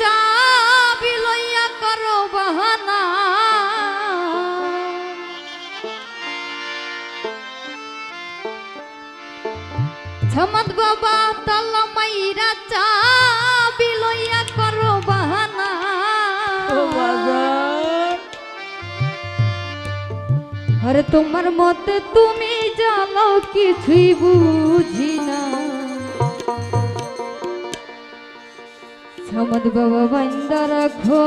চাবি লইয়া করো বাহানা। ছমত বাবা তল মাইরা চা লইয়া করো বাহানা। আরে তোমার মতে তুমি জানো কিছুই বুঝি না। মোহাম্মদ বাবা বান্দা রাখো